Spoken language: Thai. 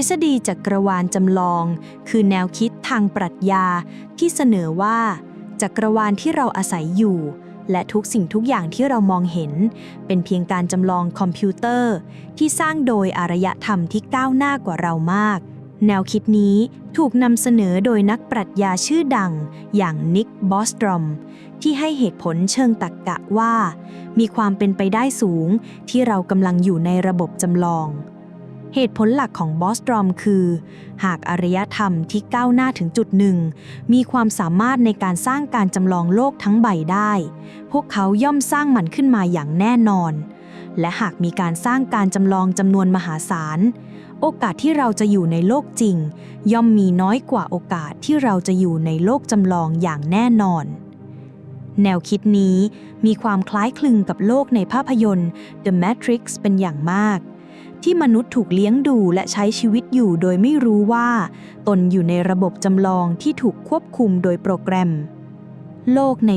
ฤษฎีจักรวาลจำลอง คือแนวคิดทางปรัชญาที่เสนอว่า จักรวาลที่เราอาศัยอยู่ และทุกสิ่งทุกอย่างที่เรามองเห็น เป็นเพียงการจำลองคอมพิวเตอร์ ที่สร้างโดยอารยธรรมที่ก้าวหน้ากว่าเรามาก แนวคิดนี้ถูกนำเสนอโดยนักปรัชญาชื่อดัง อย่างนิกบอสตรอมที่ให้เหตุผลเชิงตรรกกะว่า มีความเป็นไปได้สูงที่เรากำลังอยู่ในระบบจำลอง เหตุผลหลักของบอสตรอมคือ หากอารยธรรมที่ก้าวหน้าถึงจุดหนึ่ง มีความสามารถในการสร้างการจำลองโลกทั้งใบได้ พวกเขาย่อมสร้างมันขึ้นมาอย่างแน่นอน และหากมีการสร้างการจำลองจำนวนมหาศาล โอกาสที่เราจะอยู่ในโลกจริง ย่อมมีน้อยกว่าโอกาสที่เราจะอยู่ในโลกจำลองอย่างแน่นอนแนวคิดนี้มีความคล้ายคลึงกับโลกในภาพยนตร์ The Matrix เป็นอย่างมาก ที่มนุษย์ถูกเลี้ยงดูและใช้ชีวิตอยู่โดยไม่รู้ว่า ตนอยู่ในระบบจำลองที่ถูกควบคุมโดยโปรแกรม โลกใน